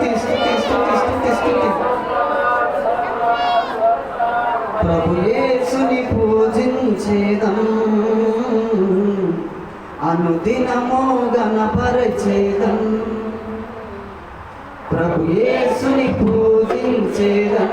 స్థుతి స్థుతి స్థుతి స్థుతి స్థుతి ప్రభు యేసుని పూజించేదం. అనుదినము గణపరచేదం ప్రభు పూజించేదం.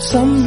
Some